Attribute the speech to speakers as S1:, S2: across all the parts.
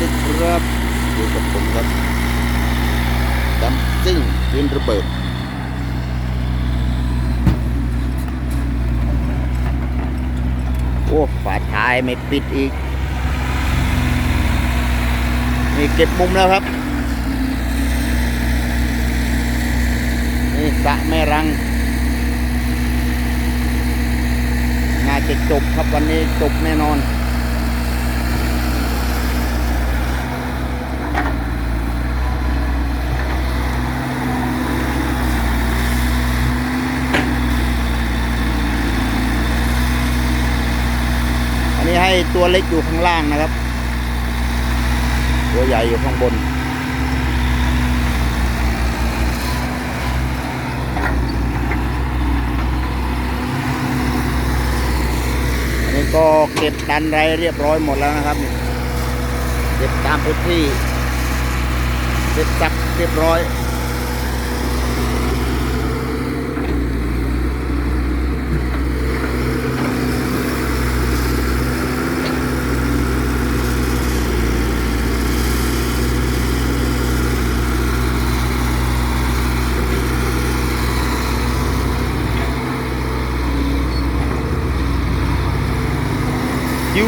S1: ดีครับอยู่กับผมครับดัมซิ่งดินระเบิดโอ้ฝาท้ายไม่ปิดอีกนี่เก็บมุมแล้วครับ นี่สะแม่รังน่าจะจบครับวันนี้จบแน่นอน อันนี้ให้ ตัวเล็กอยู่ข้างล่างนะครับ ตัวใหญ่อยู่ข้างบน อันนี้ก็เก็บดันไรเรียบร้อยหมดแล้วนะครับ เก็บตามพื้นที่เก็บจักเรียบร้อย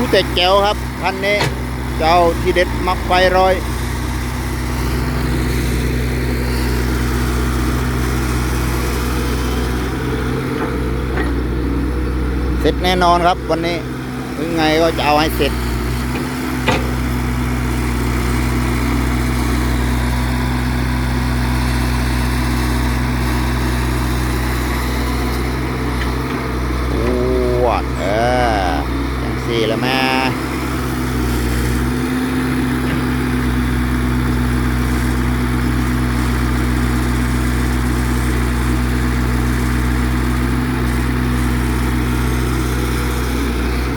S1: ยิวแต่แจวครับคันนี้เจ้าที่เด็ดมักไฟร้อยเสร็จแน่นอนครับวันนี้ยังไงก็จะเอาให้เสร็จโอ้วเออีแล้วแม่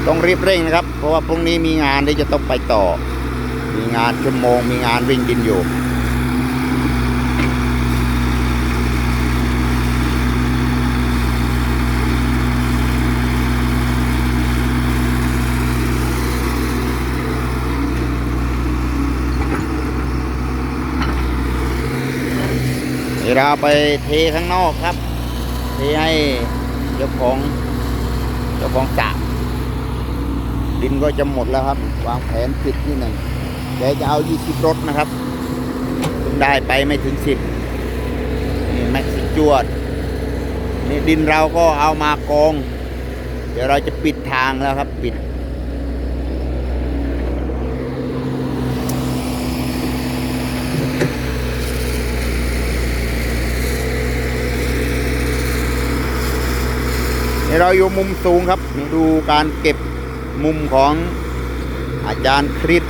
S1: ต้องรีบเร่งนะครับ เพราะว่าพรุ่งนี้มีงานที่จะต้องไปต่อ มีงานชั่วโมง มีงานวิ่งดินอยู่ เดี๋ยวเราไปเทข้างนอกครับ เทให้เจ้าของเจ้าของสระดินก็จะหมดแล้วครับ วางแผนปิดที่หนึ่งแกจะเอา 20 รถนะครับได้ไปไม่ถึง 10 นี่แม็กซิจวด นี่ดินเราก็เอามากอง เดี๋ยวเราจะปิดทางแล้วครับ ปิด เราอยู่มุมสูงครับดูการเก็บมุมของอาจารย์คริสน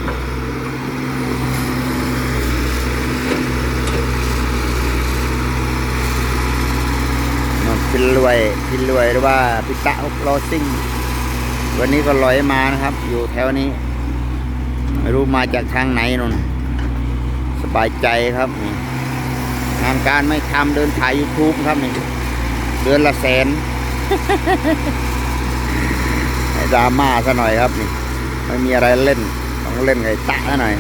S1: นพินรวยพินรวยหรือว่าพิตะฮุกโรซิ่งวันนี้ก็ลอยมานะครับ อยู่แถวนี้ไม่รู้มาจากทางไหนนนสบายใจครับนี่งานการไม่ทำเดินถ่าย YouTube ครับนี่เดือนละแสน ดราม่าซะหน่อยครับนี่ไม่มีอะไรเล่น ต้องเล่นไงตะหน่อย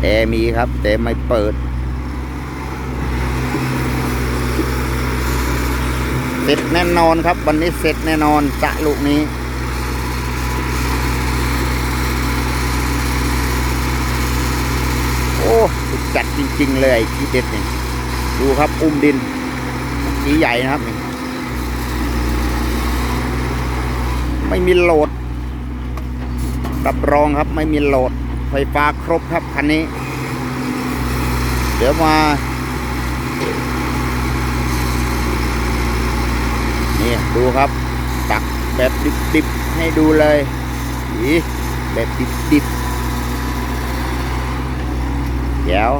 S1: แอร์มีครับ แต่ไม่เปิดเสร็จแน่นอนครับ วันนี้เสร็จแน่นอนสระลูกนี้โอ้จัดจริง ๆ เลยที่เด็ดนี่ ดูครับอุ้มดินสีใหญ่นะครับ ไม่มีโหลดรับรองครับไม่มีโหลด ไฟฟ้าครบครับคันนี้ เดี๋ยวมา นี่ดูครับ ตักแบบดิบๆ ให้ดูเลยอีแบบดิบๆเดี๋ยว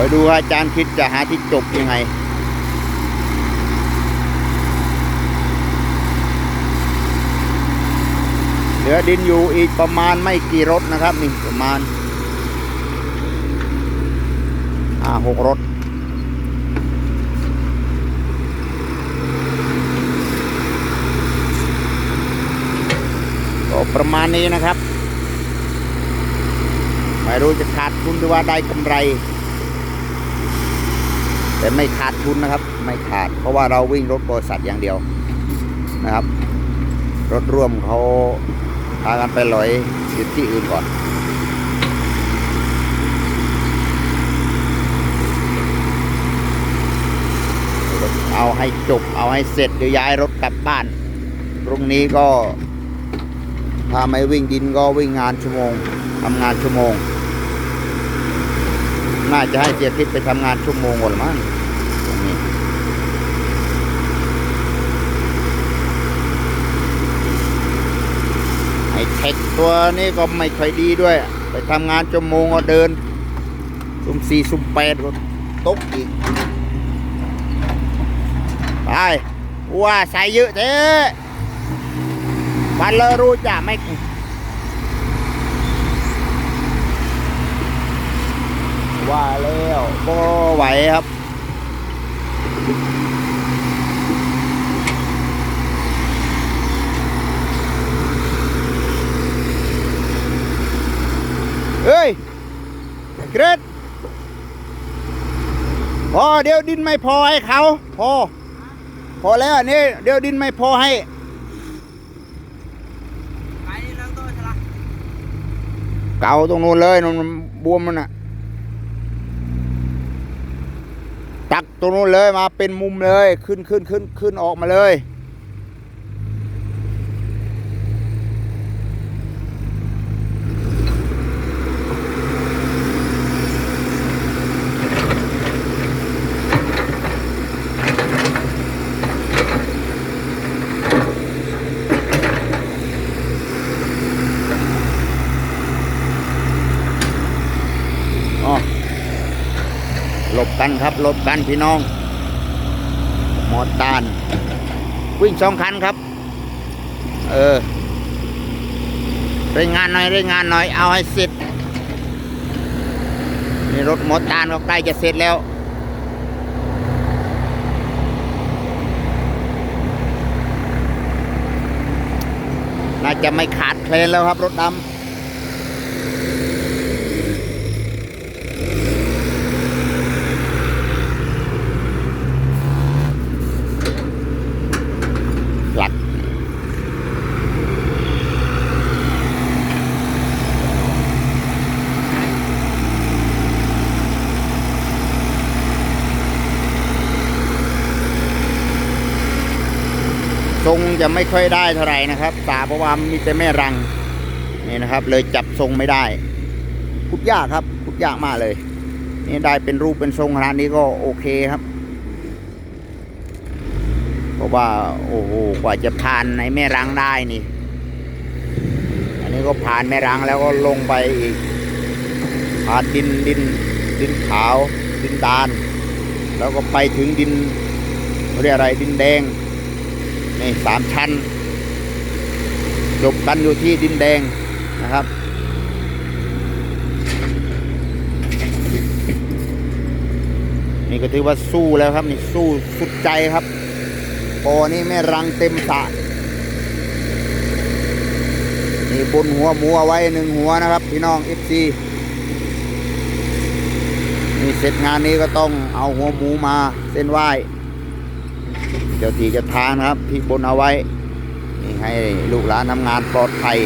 S1: ไปดูอาจารย์คิดจะหาที่จบยังไงเหลือดินอยู่อีกประมาณไม่กี่รถนะครับนี่ประมาณห้าหกรถก็ประมาณนี้นะครับ ไม่รู้จะขาดทุนหรือว่าได้กำไร แต่ไม่ขาดทุนนะครับ ไม่ขาด เพราะว่าเราวิ่งรถบริษัทอย่างเดียวนะครับ รถร่วมเขาพากันไปลอยอยู่ที่อื่นก่อนเอาให้จบเอาให้เสร็จเดี๋ยวย้ายรถกลับบ้านพรุ่งนี้ก็ถ้าไม่วิ่งดินก็วิ่งงานชั่วโมงทำงานชั่วโมง น่าจะให้เสียคิดไปทำงานชั่วโมงก่อนมั้งตรงนี้ไอ้เทคตัวนี้ก็ไม่ค่อยดีด้วย ไปทำงานชั่วโมงก็เดิน สุ่มสี่สุ่มแปดก็ตกอีก ไปว่าใส่เยอะเด้วันเลยรู้จะไม่ ว่าแล้วก็ไหวครับ เฮ้ยเกรดพอเดี๋ยวดินไม่พอให้เขา พอ พอแล้วอันนี่เดี๋ยวดินไม่พอให้
S2: ไปเรื่องต้นสละ
S1: เก่าตรงนู้นเลยนู่นมันบวมมันอะ ตักตรงนู้นเลยมาเป็นมุมเลย ขึ้นขึ้นขึ้นขึ้นออกมาเลย อ๋อหลบ กันครับหลบกันพี่น้อง หมอตานวิ่งสองคันครับ เออเร่งงานหน่อยเร่งงานหน่อยเอาให้เสร็จนี่รถหมอตานก็ใกล้จะเสร็จแล้วน่าจะไม่ขาดเพลนแล้วครับรถดำ หลัก ทรงจะไม่ค่อยได้เท่าไหร่นะครับตาเพราะว่ามีแต่แม่รังนี่นะครับ เลยจับทรงไม่ได้ขุดยากครับขุดยากมากเลย นี่ได้เป็นรูปเป็นทรงขนาดนี้ก็โอเคครับเพราะว่าโอ้โหกว่าจะผ่านในแม่รังได้นี่ อันนี้ก็ผ่านแม่รังแล้วก็ลงไปอีกผ่านดินดินดินขาว ดินดาน แล้วก็ไปถึงดินเรียกอะไรดินแดง นี่สามชั้น จบกันอยู่ที่ดินแดงนะครับ นี่ก็ถือว่าสู้แล้วครับ นี่สู้สุดใจครับโอนี่แม่รังเต็มสะนี่บนหัวหมูเอาไว้หนึ่งหัวนะครับ พี่น้องเอฟซีนี่เสร็จงานนี้ก็ต้องเอาหัวหมูมาเส้นไหว้ เจ้าที่เจะทานครับ ที่บนเอาไว้นี่ให้ลูกหลานทำงานปลอดภัย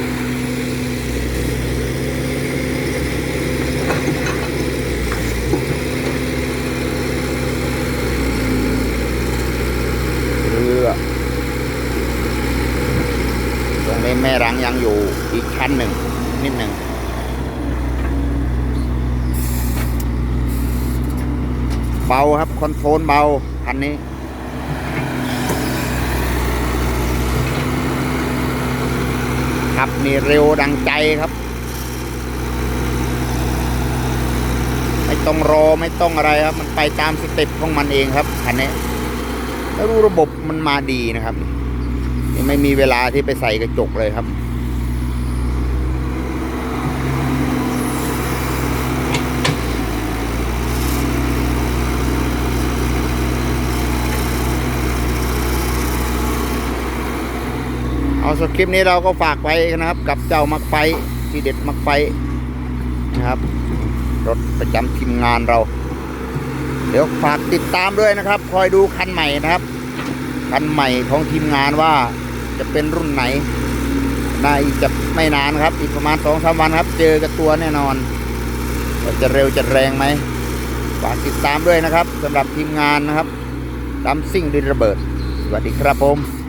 S1: เรือตรงนี้แม่รังยังอยู่อีกชั้นหนึ่งนิดหนึ่งเบาครับคอนโทรลเบาคันนี้ับนี่เร็วดังใจครับ ไม่ต้องรอไม่ต้องอะไรครับ มันไปตามสเต็ปของมันเองครับคันนี้แล้วรู้ระบบมันมาดีนะครับนี่ไม่มีเวลาที่ไปใส่กระจกเลยครับ เอาสคริปต์นี้เราก็ฝากไว้นะครับ กับเจ้ามักไฟที่เด็ดมักไฟนะครับ รถประจำทีมงานเรา เดี๋ยวฝากติดตามด้วยนะครับ คอยดูคันใหม่นะครับคันใหม่ของทีมงานว่าจะเป็นรุ่นไหนน่าจะไม่นานครับ อีกประมาณสองสามวันครับ เจอกับตัวแน่นอนว่าจะเร็วจะแรงไหมฝากติดตามด้วยนะครับสำหรับทีมงานนะครับดัมซิ่งดินระเบิด สวัสดีครับผม